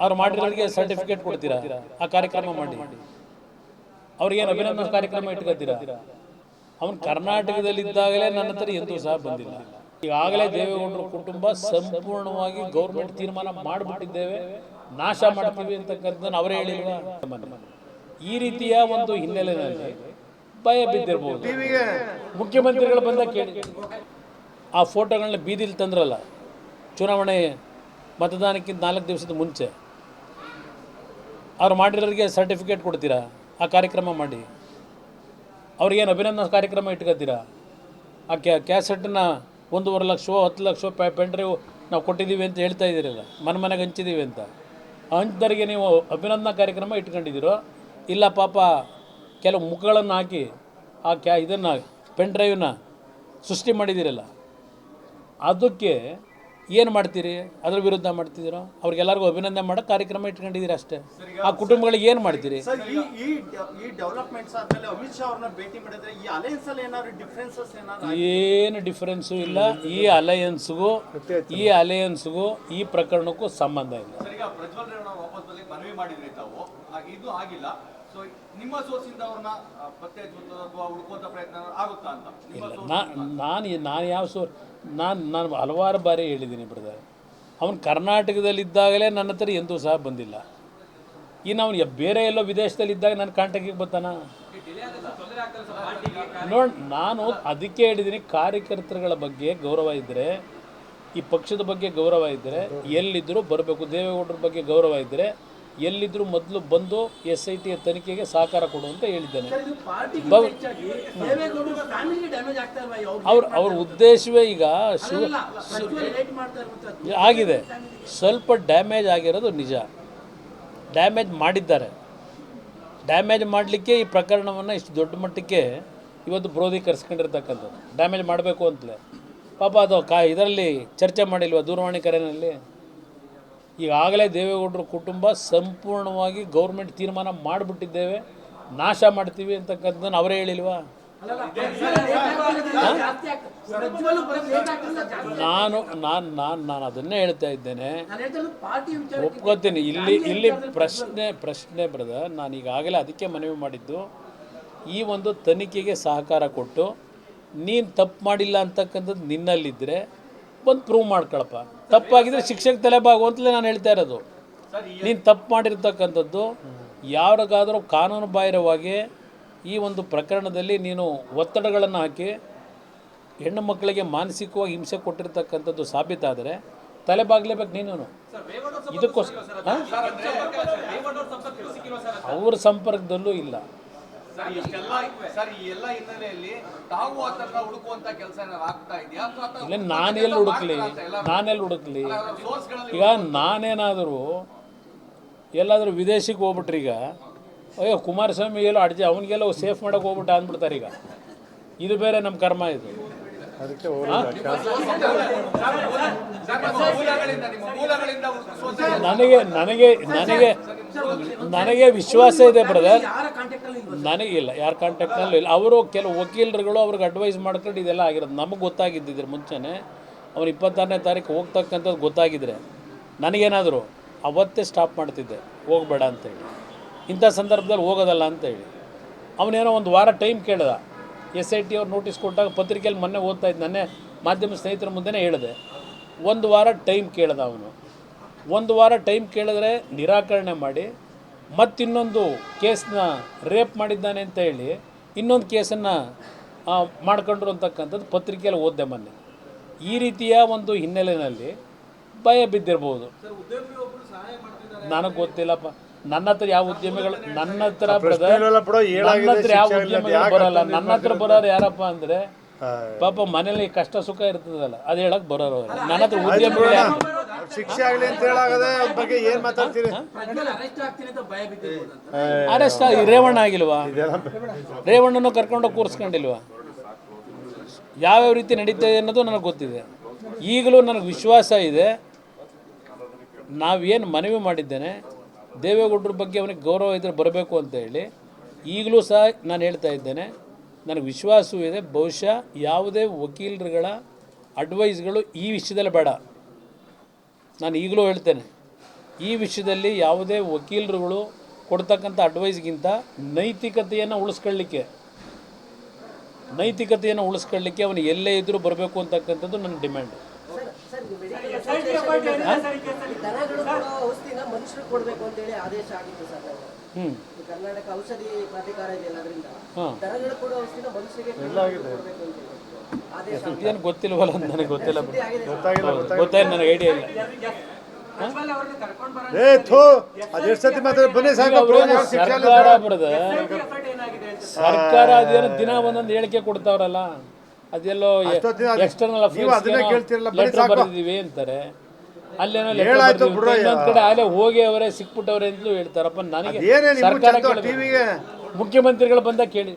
ಅವ್ರು ಮಾಡಿರೋರಿಗೆ ಸರ್ಟಿಫಿಕೇಟ್ ಕೊಡ್ತೀರಾ? ಆ ಕಾರ್ಯಕ್ರಮ ಮಾಡಿ. ಅವ್ರಿಗೇನು ಅಭಿನಂದನಾ ಕಾರ್ಯಕ್ರಮ ಇಟ್ಕೊತೀರಾ? ಅವನು ಕರ್ನಾಟಕದಲ್ಲಿದ್ದಾಗಲೇ ನನ್ನ ಹತ್ರ ಎಂದೂ ಸಹ ಬಂದಿಲ್ಲ. ಈಗಾಗಲೇ ದೇವೇಗೌಡರ ಕುಟುಂಬ ಸಂಪೂರ್ಣವಾಗಿ ಗೌರ್ಮೆಂಟ್ ತೀರ್ಮಾನ ಮಾಡಿಬಿಟ್ಟಿದ್ದೇವೆ. ನಾಶ ಮಾಡ್ತೀವಿ ಅಂತಕ್ಕಂಥದ್ದನ್ನು ಅವರೇ ಹೇಳಿಲ್ವಾ? ಈ ರೀತಿಯ ಒಂದು ಹಿನ್ನೆಲೆಯಲ್ಲಿ ಭಯ ಬಿದ್ದಿರ್ಬೋದು. ಮುಖ್ಯಮಂತ್ರಿಗಳು ಬಂದ ಕೇಳಿ. ಆ ಫೋಟೋಗಳನ್ನ ಬೀದಿಲಿ ತಂದ್ರಲ್ಲ. ಚುನಾವಣೆ ಮತದಾನಕ್ಕಿಂತ ನಾಲ್ಕು ದಿವಸದ ಮುಂಚೆ. ಅವ್ರು ಮಾಡಿರೋರಿಗೆ ಸರ್ಟಿಫಿಕೇಟ್ ಕೊಡ್ತೀರಾ? ಆ ಕಾರ್ಯಕ್ರಮ ಮಾಡಿ. ಅವ್ರಿಗೇನು ಅಭಿನಂದನಾ ಕಾರ್ಯಕ್ರಮ ಇಟ್ಕೋತೀರಾ? ಆ ಕ್ಯಾ ಕ್ಯಾಸೆಟನ್ನ ಒಂದೂವರೆ ಲಕ್ಷವೋ, ಹತ್ತು ಲಕ್ಷ ಪೆನ್ ಡ್ರೈವ್ ನಾವು ಕೊಟ್ಟಿದ್ದೀವಿ ಅಂತ ಹೇಳ್ತಾ ಇದ್ದೀರಲ್ಲ, ಮನೆ ಮನೆಗೆ ಹಂಚಿದ್ದೀವಿ ಅಂತ. ಆ ಹಂಚಿದವರಿಗೆ ನೀವು ಅಭಿನಂದನಾ ಕಾರ್ಯಕ್ರಮ ಇಟ್ಕೊಂಡಿದ್ದೀರೋ, ಇಲ್ಲ ಪಾಪ ಕೆಲವು ಮುಖಗಳನ್ನು ಹಾಕಿ ಆ ಕ್ಯಾ, ಇದನ್ನು ಪೆನ್ ಡ್ರೈವ್ನ ಸೃಷ್ಟಿ ಮಾಡಿದ್ದೀರಲ್ಲ, ಅದಕ್ಕೆ ಏನು ಮಾಡ್ತೀರಿ? ಅದ್ರ ವಿರುದ್ಧ ಮಾಡ್ತಿದ್ದೀರೋ? ಅವ್ರಿಗೆಲ್ಲರಿಗೂ ಅಭಿನಂದನೆ ಮಾಡೋ ಕಾರ್ಯಕ್ರಮ ಇಟ್ಕೊಂಡಿದ್ದೀರಿ ಅಷ್ಟೇ? ಆ ಕುಟುಂಬಗಳಿಗೆ ಏನು ಮಾಡ್ತೀರಿ? ಸರ್ ಈ ಈ ಈ ಡೆವಲಪ್ಮೆಂಟ್ಸ್ ಆದ್ಮೇಲೆ ಅಮಿತ್ ಶಾ ಅವ್ರನ್ನ ಭೇಟಿ ಮಾಡಿದ್ರೆ ಈ ಅಲಯನ್ಸ್ ಅಲ್ಲಿ ಏನಾದ್ರು ಡಿಫ್ರೆನ್ಸಸ್ ಏನಾದ್ರು ಏನು ಡಿಫ್ರೆನ್ಸು ಇಲ್ಲ. ಈ ಅಲಯನ್ಸ್ಗೂ ಈ ಅಲಯನ್ಸ್ಗೂ ಈ ಪ್ರಕರಣಕ್ಕೂ ಸಂಬಂಧ ಇಲ್ಲ. ಸೊ ನಿಮ್ಮ ಸೋರ್ಸಿಂದ ಅವ್ರನ್ನ ಪತ್ತೆ ಅಥವಾ ಪ್ರಯತ್ನ ಆಗುತ್ತಾ ಅಂತ? ನಿಮ್ಮ ಇಲ್ಲ ನಾ ನಾನು ನಾನು ಯಾವ ಸೋ ನಾನು ನಾನು ಹಲವಾರು ಬಾರಿ ಹೇಳಿದ್ದೀನಿ ಬ್ರದರ್. ಅವನು ಕರ್ನಾಟಕದಲ್ಲಿದ್ದಾಗಲೇ ನನ್ನ ಹತ್ರ ಎಂದೂ ಸಹ ಬಂದಿಲ್ಲ. ಇನ್ನು ಅವನು ಬೇರೆ ಎಲ್ಲೋ ವಿದೇಶದಲ್ಲಿ ಇದ್ದಾಗ ನನ್ನ ಕಾಂಟ್ಯಾಕ್ಟಿಗೆ ಬರ್ತಾನ? ನೋಡಿ ನಾನು ಅದಕ್ಕೆ ಹೇಳಿದ್ದೀನಿ ಕಾರ್ಯಕರ್ತರುಗಳ ಬಗ್ಗೆ ಗೌರವ ಇದ್ದರೆ ಈ ಪಕ್ಷದ ಬಗ್ಗೆ ಗೌರವ ಇದ್ದರೆ ಎಲ್ಲಿದ್ದರೂ ಬರಬೇಕು ದೇವೇಗೌಡರ ಬಗ್ಗೆ ಗೌರವ ಇದ್ದರೆ ಎಲ್ಲಿದ್ದರೂ ಮೊದಲು ಬಂದು ಎಸ್ ಐ ಟಿಯ ತನಿಖೆಗೆ ಸಹಕಾರ ಕೊಡು ಅಂತ ಹೇಳಿದ್ದೇನೆ. ಅವ್ರು? ಅವ್ರ ಉದ್ದೇಶವೇ ಈಗ ಆಗಿದೆ. ಸ್ವಲ್ಪ ಡ್ಯಾಮೇಜ್ ಆಗಿರೋದು ನಿಜ. ಡ್ಯಾಮೇಜ್ ಮಾಡಿದ್ದಾರೆ. ಡ್ಯಾಮೇಜ್ ಮಾಡಲಿಕ್ಕೆ ಈ ಪ್ರಕರಣವನ್ನು ಇಷ್ಟು ದೊಡ್ಡ ಮಟ್ಟಕ್ಕೆ ಇವತ್ತು ಬ್ರೋಧೀಕರಿಸ್ಕೊಂಡಿರ್ತಕ್ಕಂಥದ್ದು ಡ್ಯಾಮೇಜ್ ಮಾಡಬೇಕು ಅಂತಲೇ. ಪಾಪ ಅದು ಕಾ ಇದರಲ್ಲಿ ಚರ್ಚೆ ಮಾಡಿಲ್ವ ದೂರವಾಣಿ ಕರೆನಲ್ಲಿ? ಈಗಾಗಲೇ ದೇವೇಗೌಡರ ಕುಟುಂಬ ಸಂಪೂರ್ಣವಾಗಿ ಗೌರ್ಮೆಂಟ್ ತೀರ್ಮಾನ ಮಾಡಿಬಿಟ್ಟಿದ್ದೇವೆ, ನಾಶ ಮಾಡ್ತೀವಿ ಅಂತಕ್ಕಂಥದ್ದನ್ನು ಅವರೇ ಹೇಳಿಲ್ವಾ? ನಾನು ನಾನು ನಾನು ನಾನು ಅದನ್ನೇ ಹೇಳ್ತಾ ಇದ್ದೇನೆ. ಒಪ್ಕೋತೀನಿ. ಇಲ್ಲಿ ಇಲ್ಲಿ ಪ್ರಶ್ನೆ ಪ್ರಶ್ನೆ ಬ್ರದರ್, ನಾನು ಈಗಾಗಲೇ ಅದಕ್ಕೆ ಮನವಿ ಮಾಡಿದ್ದು, ಈ ಒಂದು ತನಿಖೆಗೆ ಸಹಕಾರ ಕೊಟ್ಟು, ನೀನು ತಪ್ಪು ಮಾಡಿಲ್ಲ ಅಂತಕ್ಕಂಥದ್ದು ನಿನ್ನಲ್ಲಿದ್ದರೆ ಬಂದು ಪ್ರೂವ್ ಮಾಡ್ಕೊಳಪ್ಪ. ತಪ್ಪಾಗಿದ್ರೆ ಶಿಕ್ಷಕ ತಲೆಬಾಗು ಅಂತಲೇ ನಾನು ಹೇಳ್ತಾ ಇರೋದು. ನೀನು ತಪ್ಪು ಮಾಡಿರ್ತಕ್ಕಂಥದ್ದು ಯಾರಿಗಾದರೂ ಕಾನೂನು ಬಾಹಿರವಾಗಿ ಈ ಒಂದು ಪ್ರಕರಣದಲ್ಲಿ ನೀನು ಒತ್ತಡಗಳನ್ನು ಹಾಕಿ ಹೆಣ್ಣು ಮಕ್ಕಳಿಗೆ ಮಾನಸಿಕವಾಗಿ ಹಿಂಸೆ ಕೊಟ್ಟಿರ್ತಕ್ಕಂಥದ್ದು ಸಾಬೀತಾದರೆ ತಲೆಬಾಗ್ಲೇಬೇಕು ನೀನು. ಇದಕ್ಕೋಸ್ಕರ? ಅವ್ರ ಸಂಪರ್ಕದಲ್ಲೂ ಇಲ್ಲ. ಸರ್ ಇಷ್ಟೆಲ್ಲ ಸರ್ ಈ ಎಲ್ಲ ಹಿನ್ನೆಲೆಯಲ್ಲಿ ತಾವು ಆತನ ಹುಡುಕುವಂತ ಕೆಲಸ ಏನಾದ್ರು ಆಗ್ತಾ ಇದೆಯಾ? ಅಥವಾ ಆತ ಇಲ್ಲ ನಾನೆಲ್ಲಿ ಹುಡುಕ್ಲಿ? ನಾನೆಲ್ಲಿ ಹುಡುಕ್ಲಿ? ಈಗ ನಾನೇನಾದರೂ ಎಲ್ಲಾದರೂ ವಿದೇಶಕ್ಕೆ ಹೋಗ್ಬಿಟ್ರಿ ಈಗ ಅಯ್ಯೋ ಕುಮಾರಸ್ವಾಮಿ ಎಲ್ಲ ಅಡ್ಜಿ ಅವನಿಗೆಲ್ಲ ಸೇಫ್ ಮಾಡೋಕೆ ಹೋಗ್ಬಿಟ್ಟ ಅಂದ್ಬಿಡ್ತಾರೆ ಈಗ. ಇದು ಬೇರೆ ನಮ್ಮ ಕರ್ಮ ಇದು. ನನಗೆ ನನಗೆ ನನಗೆ ನನಗೆ ವಿಶ್ವಾಸ ಇದೆ ಬ್ರದರ್ ಯಾರ ಕಾಂಟ್ಯಾಕ್ಟ್ ಅಲ್ಲಿ ಇಲ್ವಾ ನನಗಿಲ್ಲ, ಯಾರ ಕಾಂಟ್ಯಾಕ್ಟ್ನಲ್ಲೂ ಇಲ್ಲ. ಅವರು ಕೆಲವು ವಕೀಲರುಗಳು ಅವ್ರಿಗೆ ಅಡ್ವೈಸ್ ಮಾಡ್ಕೊಂಡು ಇದೆಲ್ಲ ಆಗಿರೋದು ನಮಗೆ ಗೊತ್ತಾಗಿದ್ದಿದ್ರೆ ಮುಂಚೆನೇ ಅವ್ನು ಇಪ್ಪತ್ತಾರನೇ ತಾರೀಕು ಹೋಗ್ತಕ್ಕಂಥದ್ದು ಗೊತ್ತಾಗಿದ್ರೆ ನನಗೇನಾದರೂ ಅವತ್ತೇ ಸ್ಟಾಪ್ ಮಾಡ್ತಿದ್ದೆ, ಹೋಗಬೇಡ ಅಂತೇಳಿ. ಇಂಥ ಸಂದರ್ಭದಲ್ಲಿ ಹೋಗೋದಲ್ಲ ಅಂತೇಳಿ. ಅವನೇನೋ ಒಂದು ವಾರ ಟೈಮ್ ಕೇಳ್ದ. ಎಸ್ ಐ ಟಿ ಅವ್ರು ನೋಟಿಸ್ ಕೊಟ್ಟಾಗ ಪತ್ರಿಕೆಯಲ್ಲಿ ಮೊನ್ನೆ ಓದ್ತಾ ಇದ್ದ. ಮಾಧ್ಯಮ ಸ್ನೇಹಿತರ ಮುಂದೆನೇ ಹೇಳಿದೆ. ಒಂದು ವಾರ ಟೈಮ್ ಕೇಳ್ದ ಅವನು. ಒಂದು ವಾರ ಟೈಮ್ ಕೇಳಿದ್ರೆ ನಿರಾಕರಣೆ ಮಾಡಿ ಮತ್ತಿನ್ನೊಂದು ಕೇಸ್ನ ರೇಪ್ ಮಾಡಿದ್ದಾನೆ ಅಂತ ಹೇಳಿ ಇನ್ನೊಂದು ಕೇಸನ್ನು ಮಾಡ್ಕೊಂಡ್ರು ಅಂತಕ್ಕಂಥದ್ದು ಪತ್ರಿಕೆಯಲ್ಲಿ ಓದ್ದೆ ಮೊನ್ನೆ. ಈ ರೀತಿಯ ಒಂದು ಹಿನ್ನೆಲೆಯಲ್ಲಿ ಭಯ ಬಿದ್ದಿರ್ಬೋದು. ನನಗೆ ಗೊತ್ತಿಲ್ಲಪ್ಪ. ನನ್ನ ಹತ್ರ ಯಾವ ಉದ್ಯಮಿಗಳು ನನ್ನ ಹತ್ರ ನನ್ನ ಹತ್ರ ಯಾವ ಉದ್ಯಮಿಗಳು ಬರಲ್ಲ. ನನ್ನ ಹತ್ರ ಬರೋರು ಯಾರಪ್ಪ ಅಂದರೆ ಪಾಪ ಮನೇಲಿ ಕಷ್ಟ ಸುಖ ಇರ್ತದಲ್ಲ ಅದು ಹೇಳಕ್ ಬರೋರು ಅವ್ರು. ನನ್ನ ಹತ್ರ ಉದ್ಯಮಿಗಳು ಯಾರು? ಶಿಕ್ಷೆ ಆಗ್ಲಿ ಅಂತ ಹೇಳಾಗದೆ ಬಗ್ಗೆ ಏನ್ ಮಾತಾಡ್ತೀರಿ? ಅರೆಸ್ಟ್ ಆಗ್ತೀನಿ ಅಂತ ಭಯ ಬಿದ್ದಿರ್ಬೋದು ಅರೆಸ್ಟ್ ಆಗಿ ರೇವಣ್ಣ ಆಗಿಲ್ವಾ? ರೇವಣ್ಣನ ಕರ್ಕೊಂಡೋಗಿ ಕೂರಿಸ್ಕೊಂಡಿಲ್ವಾ? ಯಾವ್ಯಾವ ರೀತಿ ನಡೀತದೆ ಅನ್ನೋದು ನನಗೆ ಗೊತ್ತಿದೆ. ಈಗಲೂ ನನಗೆ ವಿಶ್ವಾಸ ಇದೆ. ನಾವೇನು ಮನವಿ ಮಾಡಿದ್ದೇನೆ ದೇವೇಗೌಡರ ಬಗ್ಗೆ ಅವನಿಗೆ ಗೌರವ ಇದ್ದರೆ ಬರಬೇಕು ಅಂತ ಹೇಳಿ ಈಗಲೂ ಸಹ ನಾನು ಹೇಳ್ತಾ ಇದ್ದೇನೆ ನನಗೆ ವಿಶ್ವಾಸವೂ ಇದೆ. ಬಹುಶಃ ಯಾವುದೇ ವಕೀಲರುಗಳ ಅಡ್ವೈಸ್ಗಳು ಈ ವಿಷಯದಲ್ಲಿ ಬೇಡ. ನಾನು ಈಗಲೂ ಹೇಳ್ತೇನೆ, ಈ ವಿಷಯದಲ್ಲಿ ಯಾವುದೇ ವಕೀಲರುಗಳು ಕೊಡ್ತಕ್ಕಂಥ ಅಡ್ವೈಸ್ಗಿಂತ ನೈತಿಕತೆಯನ್ನು ಉಳಿಸ್ಕೊಳ್ಳಿಕ್ಕೆ ನೈತಿಕತೆಯನ್ನು ಉಳಿಸ್ಕೊಳ್ಳಿಕ್ಕೆ ಅವನು ಎಲ್ಲೇ ಇದ್ದರೂ ಬರಬೇಕು ಅಂತಕ್ಕಂಥದ್ದು ನನ್ನ ಡಿಮ್ಯಾಂಡ್. ಮನುಷ್ಯರಿಗೆ ಕೊಡಬೇಕು ಅಂತೇಳಿ ಆದೇಶ ಆಗಿತ್ತು ಸರ್. ಕರ್ನಾಟಕ ಔಷಧಿ ಪ್ರಾಧಿಕಾರ ಇದೆಯಲ್ಲ ಅದರಿಂದ. ಹಾಂ. ದನಗಳು ಕೊಡೋ ಔಷಧಿನ ಮನುಷ್ಯರಿಗೆ ಕೊಡಬೇಕು ಅಂತೇಳಿ ಆದೇಶ ಇದೇನು ಗೊತ್ತಿಲ್ವಲ್ಲ ಅಂತ ನನಗೆ ಗೊತ್ತಿಲ್ಲ. ಗೊತ್ತಾಗಿಲ್ಲ ಗೊತ್ತಾಯ್ತು ನನಗೆ ಐಡಿಯಾ ಇಲ್ಲ. ಏ ಥೋ. ಸತಿ ಬನ್ನಿ ಸಾಕು ಅಲ್ಲಿ ಸರ್ಕಾರ ಅದೇನು ಬರದ. ಸರ್ಕಾರ ಅದೇನೋ ದಿನ ಒಂದೊಂದು ಹೇಳಿಕೆ ಕೊಡ್ತಾವ್ರಲ್ಲ. ಅದೆಲ್ಲೋ ಎಕ್ಸ್ಟರ್ನಲ್ ಅಫೇರ್ಸ್ ಲೆಟರ್. ಬರೆದಿದ್ದೀವಿ ಅಂತಾರೆ. ಅಲ್ಲೇನೋ ಹೇಳಾಯ್ತು ಬಿಡ್ರೋ, ಇನ್ನೊಂದ್ ಕಡೆ ಅಲ್ಲೇ ಹೋಗಿ ಅವರೇ ಸಿಕ್ಬಿಟ್ಟವ್ರೆ ಅಂತಲೂ ಹೇಳ್ತಾರಪ್ಪ ನನಗೆ ಸರ್ಕಾರ ಟಿವಿಗೆ? ಮುಖ್ಯಮಂತ್ರಿಗಳು ಬಂದಾಗ ಕೇಳಿ.